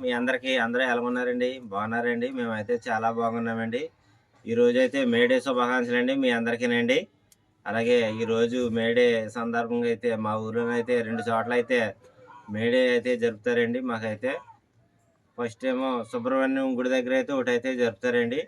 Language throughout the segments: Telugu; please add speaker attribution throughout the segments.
Speaker 1: మీ అందరికీ అందరూ ఎలా ఉన్నారండి? బాగున్నారండి? మేమైతే చాలా బాగున్నామండి. ఈరోజు అయితే మేడే శుభాకాంక్షలు అండి మీ అందరికీనండి. అలాగే ఈరోజు మేడే సందర్భంగా అయితే మా ఊరిలో అయితే రెండు చోట్ల అయితే మేడే అయితే జరుపుతారండి మాకైతే. ఫస్ట్ ఏమో సుబ్రహ్మణ్యం గుడి దగ్గర అయితే ఒకటి అయితే జరుపుతారండి.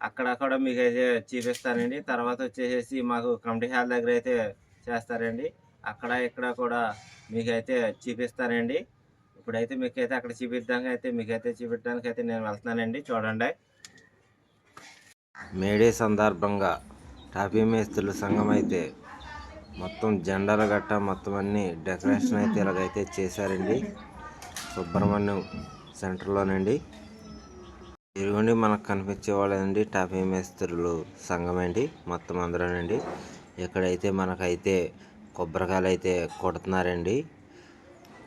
Speaker 1: అక్కడ కూడా మీకు అయితే చూపిస్తానండి. తర్వాత వచ్చేసేసి మాకు కమిటీ హాల్ దగ్గర అయితే చేస్తారండి. అక్కడ ఇక్కడ కూడా మీకైతే చూపిస్తానండి. ఇప్పుడైతే మీకైతే అక్కడ చూపిద్దాంగా అయితే మీకైతే చూపించడానికి అయితే నేను వెళ్తున్నానండి చూడండి. మేడే సందర్భంగా టాపీ మేస్త్రుల సంఘం అయితే మొత్తం జెండాలు గట్ట మొత్తం అన్ని డెకరేషన్ అయితే ఇలాగైతే చేశారండి. సుబ్రహ్మణ్యం సెంటర్లోనండి. ఇదిగోండి మనకు కనిపించే వాళ్ళండి టాపీ మేస్త్రులు సంఘం అండి మొత్తం అందరూనండి. ఇక్కడైతే మనకైతే కొబ్బరికాయలు అయితే కొడుతున్నారండి.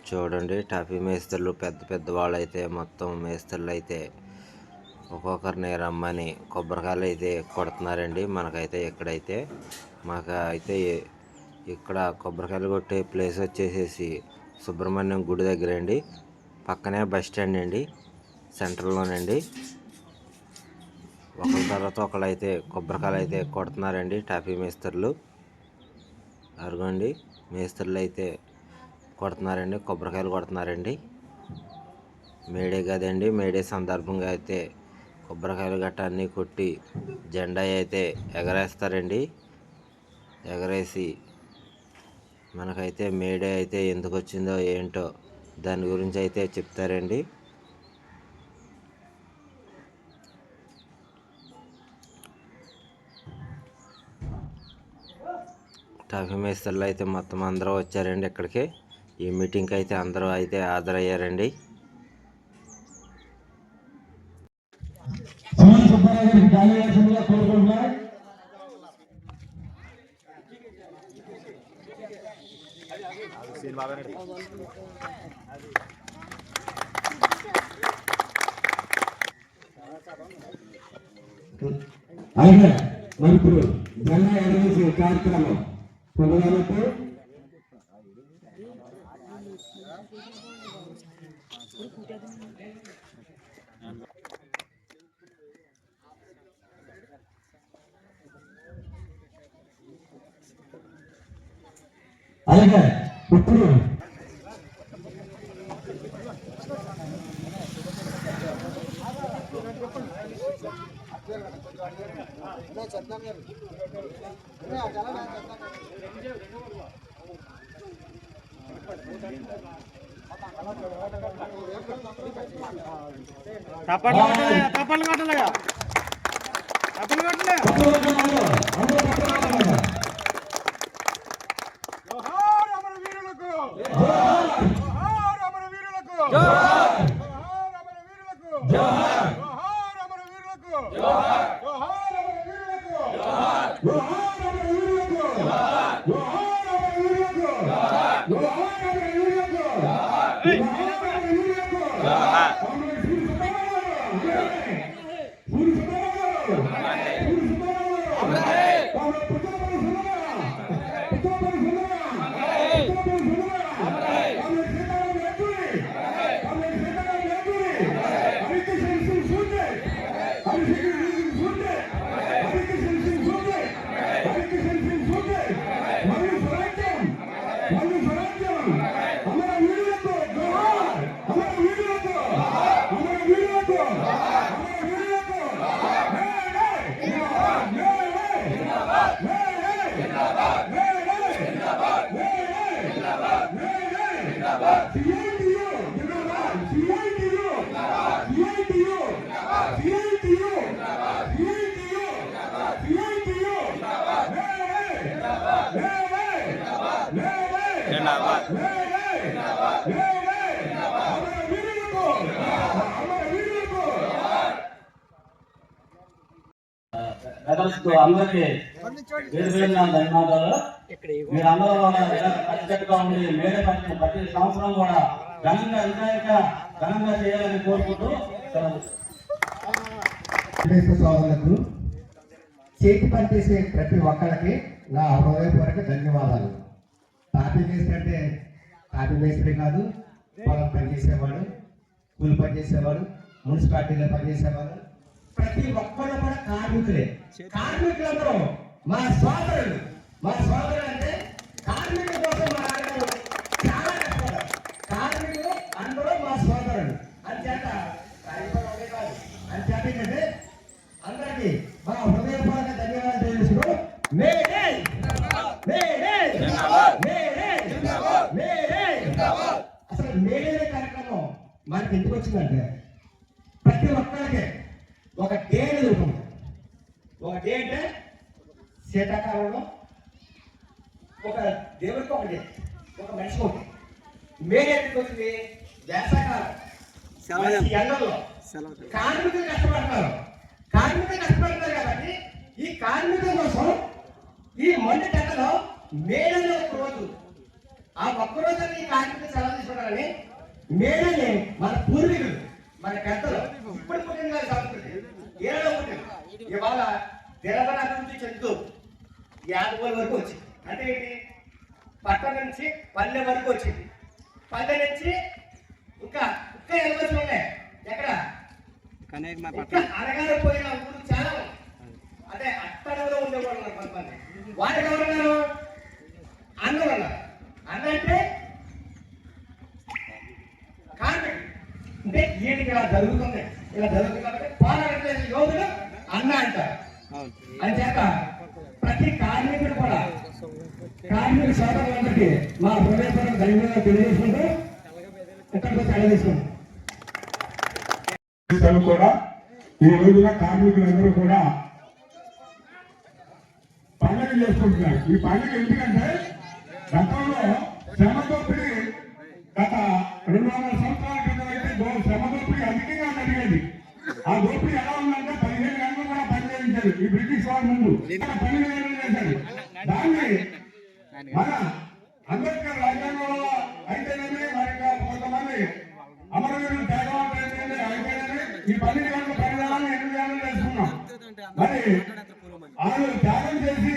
Speaker 1: చూడండి. టాపీ మేస్త్రులు పెద్ద పెద్ద వాళ్ళు అయితే మొత్తం మేస్త్రులు అయితే ఒక్కొక్కరిని రమ్మని కొబ్బరికాయలు అయితే కొడుతున్నారండి మనకైతే ఇక్కడైతే. మాకు అయితే ఇక్కడ కొబ్బరికాయలు కొట్టే ప్లేస్ వచ్చేసేసి సుబ్రహ్మణ్యం గుడి దగ్గర అండి పక్కనే బస్ స్టాండ్ అండి సెంటర్లోనండి ఒకరి తర్వాత ఒకళ్ళు అయితే కొబ్బరికాయలు అయితే కొడుతున్నారండి టాపీ మేస్త్రులు. అరుగండి మేస్త్రులు అయితే కొడుతున్నారండి కొబ్బరికాయలు కొడుతున్నారండి. మేడే కదండి మేడే సందర్భంగా అయితే కొబ్బరికాయలు గట్ట అన్నీ కొట్టి జెండా అయితే ఎగరేస్తారండి. ఎగరేసి మనకైతే మేడే అయితే ఎందుకు వచ్చిందో ఏంటో దాని గురించి అయితే చెప్తారండి. టాఫీ మేస్తర్లు అయితే మొత్తం అందరూ వచ్చారండి ఇక్కడికి. ఈ మీటింగ్కి అయితే అందరూ అయితే హాజరయ్యారండి.
Speaker 2: అయితే మరి ఇప్పుడు జెండా ఎగరేసే కార్యక్రమం పొందడానికి అలాగే ఇప్పుడు
Speaker 3: చందన్ గారు చందన్ గారు తప్పట్లు కొట్టలే
Speaker 2: తప్పట్లు కొట్టలేగా
Speaker 4: Amen. అందరికి వేరు వేరు నా ధన్యవాదాలు మీరు అందరూ కూడా ఇలా కలిసికట్టుగా ఉండి మేడే పని ప్రతి సంవత్సరం కూడా ఘనంగా ఘనంగా చేయాలని కోరుకుంటూ
Speaker 2: సోదరులకు చేతి పని చేసే ప్రతి ఒక్కరికి నా హృదయపూర్వక ధన్యవాదాలు. తాపీ మేస్త్రి అంటే తాపీ మేస్త్రి కాదు పొలం పని చేసేవాడు కూలి పనిచేసేవారు మున్సిపాలిటీలో పనిచేసేవారు ప్రతి ఒక్కరు కూడా కార్మికులే. కార్మికులందరూ మా సోదరులు. మా సోదరులు అంటే కార్మికుల కోసం మా నాన్నగారు చాలా కష్టపడ్డారు. కార్మికులు అందరూ మా సోదరులు. అంచేత కార్మికులు కాదు. అంచేత ఏంటంటే అందరికీ మా హృదయపూర్వక ధన్యవాదాలు తెలుసుకో May Day May Day May Day May Day అసలు మేడే కార్యక్రమం మనకి ఎందుకు వచ్చిందంటే ప్రతి ఒక్కరికే ఒక డే అనేది ఒక డే అంటే శీతాకాలంలో ఒక దేవుడికి ఒక డే ఒక మనిషికి ఒకటి మే ఎందుకు వచ్చింది వేసవకాలం. మంచి ఎండల్లో. కార్మికులు కష్టపడతారు కార్మికులు కష్టపడతారు కాబట్టి ఈ కార్మికుల కోసం ఈ మొండి టెక్కలో మేడలో ఒక రోజు. ఆ ఒక్క రోజు ఈ కార్మికులు సెలవు తీసుకుంటారని మేడని మన పూర్వీకులు. మన పెద్దలు ఇప్పుడు పుట్టిన సంస్కృతి ఏడో పుట్టిన ఇవాళ దినబల అభివృద్ధి చెందుతూ యాదవుల వరకు వచ్చింది. అంటే ఏంటి? పట్టణం నుంచి పల్లె వరకు వచ్చింది. పల్లె నుంచి ఇంకా ఇంకా ఎలవచ్చులు ఉన్నాయి. ఎక్కడ? అనగానే పోయిన ఊరు చాలా. అదే అట్టడలో ఉండేవాళ్ళు కొంతమంది వాటికి ఎవరున్నారు అన్నలు ఉన్నారు అన్న అంటే కార్మికుడు అంటే ఈయనకి ఇలా జరుగుతుంది ఇలా జరుగుతుంది కాబట్టి పోరాటం యోధుడు అన్న అంటారు. అని చేత ప్రతి కార్మికుడు కూడా కార్మిక సోదరులందరికీ మా హృదయపూర్వక ధన్యవాదాలు తెలియజేసుకుంటూ ఇక్కడికి వచ్చి
Speaker 4: అడగేసుకుంటాం కూడా ఈ రోజున కార్మికులందరూ కూడా పండుగ చేసుకుంటున్నారు. ఈ పండుగ ఎందుకంటే గతంలో శ్రమ దోపిడీ గత రెండు వందల సంవత్సరాల క్రితం అయితే శ్రమ ఆ దోపిడీ ఎలా ఉందంటే పదిహేను గంటలు కూడా పనిచేయించారు ఈ బ్రిటిష్ వారి ముందు. పన్నెండు చేశారు? దాన్ని మన అంబేద్కర్ రాజ్యాంగంలో అయితేనేమి? మరి కొంతమంది అమరవీరులు త్యాగం అయితేనేమి అయితేనేమి? ఈ పన్నెండు గంటల పరిణామాన్ని ఎనిమిది గంటలు చేసుకున్నాం? మరి వాళ్ళు త్యాగం చేసి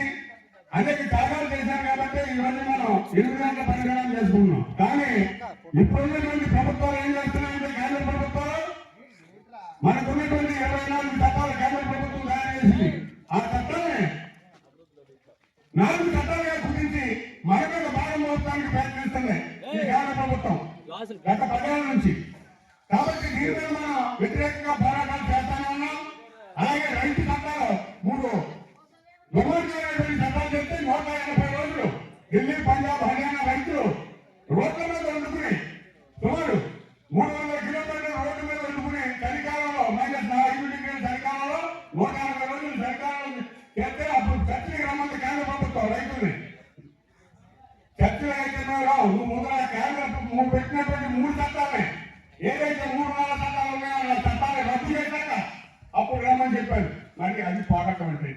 Speaker 4: అనేక త్యాగాలు చేశారు కాబట్టి ఇవన్నీ మనం ఎనిమిది గంటల పరిణామం చేసుకున్నాం. కానీ ఇప్పుడున్నటువంటి గత పదేళ్ళ నుంచి. కాబట్టి దీని మీద మనం వ్యతిరేకంగా పోరాటాలు చేస్తానే ఉన్నాం అలాగే రైతు చట్టాలు మూడు. దుర్మార్గమైనటువంటి చట్టాలు చెప్తే నూట ఎనభై రోజులు ఢిల్లీ ఏదైతే మూడు నాలుగు చట్టాలు ఉన్నాయో ఆ చట్టాలు రద్దు చేశాక అప్పుడు రమ్మని చెప్పారు మరి అది పోరాటం అంటే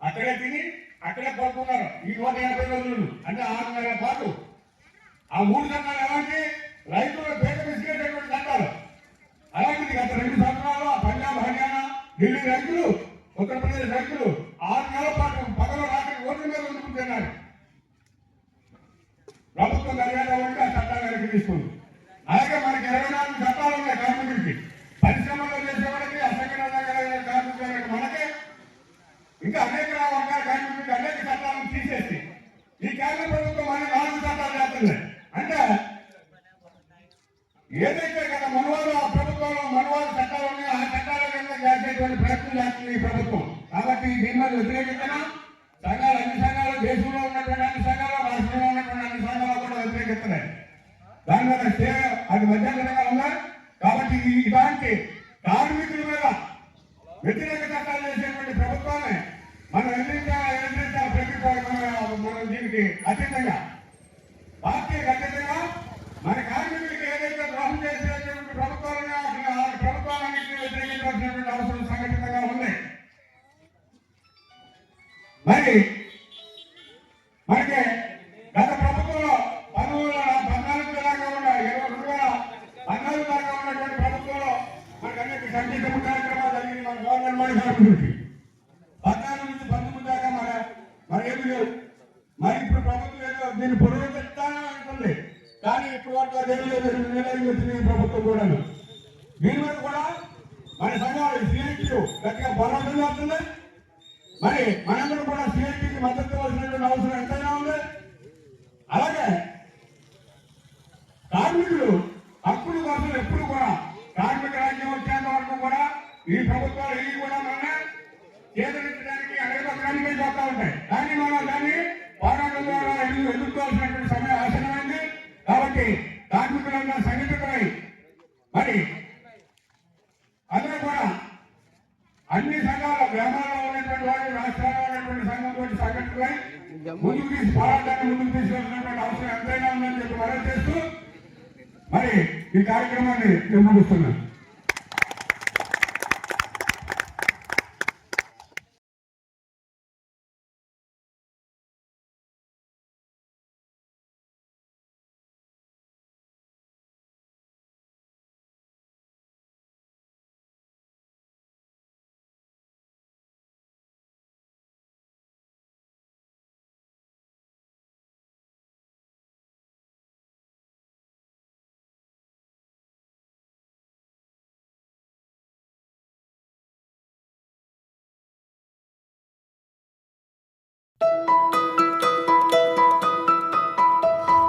Speaker 4: అక్కడే తిని అక్కడే పడుతున్నారు ఈ నూట ఎనభై రోజులు అంటే ఆరు నెలల పాటు. ఆ మూడు చట్టాలు ఎలాంటి? రైతులు పేద విసిగేటటువంటి చట్టాలు. అలాంటిది గత రెండు సంవత్సరాలు పంజాబ్ హర్యానా ఢిల్లీ రైతులు ఉత్తరప్రదేశ్ రైతులు ఆరు నెలల పాటు పగలు రాత్రి ఓట్ల మీద వండుకుంటున్నారు ప్రభుత్వం మర్యాద ఉంటే ఆ చట్టాలు వెనక్కి తీసుకుంది అలాగే మనకి ఇరవై నాలుగు చట్టాలు ఉన్నాయి కార్మికుడికి పరిశ్రమలో చేసే వాళ్ళకి అసంఘటిత కార్మికులకి మనకే ఇంకా అనేక వర్గాల కార్మికులకి అనేక చట్టాలను తీసేసి ఈ కేంద్ర ప్రభుత్వం మన నాలుగు చట్టాలు చేస్తుంది అంటే ఏదైతే గత మనవారు ఆ ప్రభుత్వంలో మనవారు చట్టాలు ఉన్నాయో ఆ చట్టాల కింద చేసేటువంటి ప్రయత్నం చేస్తుంది ఈ ప్రభుత్వం. కాబట్టి దీని మీద వ్యతిరేకించిన సంఘాలు అన్ని సంఘాలు దేశంలో ఉన్నటువంటి అన్ని సంఘాలు రాష్ట్రంలో ఉన్నటువంటి అన్ని సంఘాలు కూడా వ్యతిరేకిస్తున్నాయి దాని మీద స్టే అది మధ్యంతరంగా ఉందా? కాబట్టి ఇలాంటి కార్మికుల మీద వ్యతిరేక చట్టాలు చేసేటువంటి ప్రభుత్వాన్ని మనం ఎదిరించాలి ఎదిరించాలి ప్రతి మనం దీనికి అతీతంగా మరి మనకి గత ప్రభుత్వంలో పదమూడు పద్నాలుగు దాకా ఉన్న ఇరవై రెండు వేల పద్నాలుగు దాకా ఉన్నటువంటి ప్రభుత్వంలో మనకి అనేక సంగీత కార్యక్రమాలు జరిగింది మన గవర్నమెంట్ మనీ కార్మికులకి పద్నాలుగు నుంచి పంతొమ్మిది దాకా మన మన ఏమి లేవు. మరి ఇప్పుడు ప్రభుత్వం ఏదో దీన్ని పునరుద్ధరిస్తానే అంటుంది కానీ ఇప్పుడు వరకు అదేమీ లేదు. నిర్ణయం వచ్చింది ప్రభుత్వం కూడా దీని మీద కూడా మన సంఘాలు సిఐటియు గట్టిగా పోరాటం చేస్తుంది మరి మనందరం కూడా సిఐటికి మద్దతు ఇవ్వాల్సినటువంటి అవసరం ఎంతైనా ఉంది. అలాగే కార్మికులు హక్కుల కోసం ఎప్పుడు కూడా కార్మిక రాజ్యం వచ్చేంత వరకు కూడా ఈ ప్రభుత్వాలు ఈ కూడా మన చేదరించడానికి అడగడానికి చూస్తూ ఉంటాయి కానీ మనం దాన్ని పోరాటం ద్వారా ఎదురు ఎదుర్కోవాల్సినటువంటి సమయం ఆసనమైంది కాబట్టి కార్మికులందరూ సంఘటితమై మరి అందరూ కూడా అన్ని సంఘాల గ్రామాల్లో ఉన్నటువంటి వాళ్ళు రాష్ట్రాల్లో ఉన్నటువంటి సంఘంతో సంఘటితమై ముందుకు తీసి పోరాటాన్ని ముందుకు తీసుకెళ్తున్నటువంటి అవసరం ఎంతైనా ఉందని చెప్పి మనం చేస్తూ మరి ఈ కార్యక్రమాన్ని నేను ముగిస్తున్నాను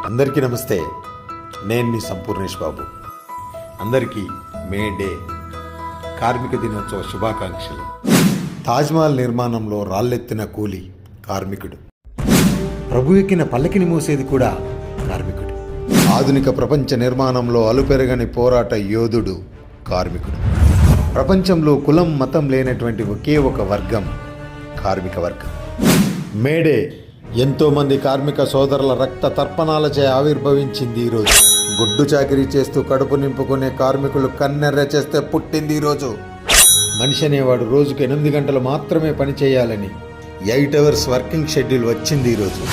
Speaker 5: అందరికీ నమస్తే. నేను మీ సంపూర్ణేష్ బాబు. అందరికీ మే డే కార్మిక దినోత్సవ శుభాకాంక్షలు. తాజ్మహల్ నిర్మాణంలో రాళ్ళెత్తిన కూలి కార్మికుడు. ప్రభు ఎక్కిన పల్లకిని మోసేది కూడా కార్మికుడు. ఆధునిక ప్రపంచ నిర్మాణంలో అలుపెరగని పోరాట యోధుడు కార్మికుడు. ప్రపంచంలో కులం మతం లేనటువంటి ఒకే ఒక వర్గం కార్మిక వర్గం. మేడే ఎంతోమంది కార్మిక సోదరుల రక్త తర్పణాలచే ఆవిర్భవించింది ఈరోజు గుడ్డు చాకిరీ చేస్తూ కడుపు నింపుకునే కార్మికులు కన్నెర్ర చేస్తే పుట్టింది ఈరోజు మనిషి అనేవాడు రోజుకు ఎనిమిది గంటలు మాత్రమే పని చేయాలని ఎయిట్ అవర్స్ వర్కింగ్ షెడ్యూల్ వచ్చింది ఈరోజు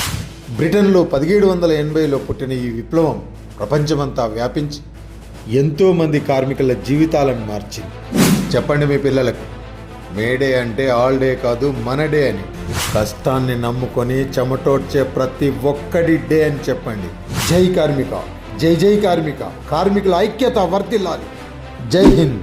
Speaker 5: బ్రిటన్లో పదిహేడు వందల ఎనభైలో పుట్టిన ఈ విప్లవం ప్రపంచమంతా వ్యాపించి ఎంతోమంది కార్మికుల జీవితాలను మార్చింది. చెప్పండి మీ పిల్లలకు మేడే అంటే ఆల్ డే కాదు మన డే అని. కష్టాన్ని నమ్ముకొని చెమటోడ్చే ప్రతి ఒక్కడి డే అని చెప్పండి. జై కార్మిక. జై జై కార్మిక. కార్మికుల ఐక్యత వర్తిల్లాలి జై హింద్.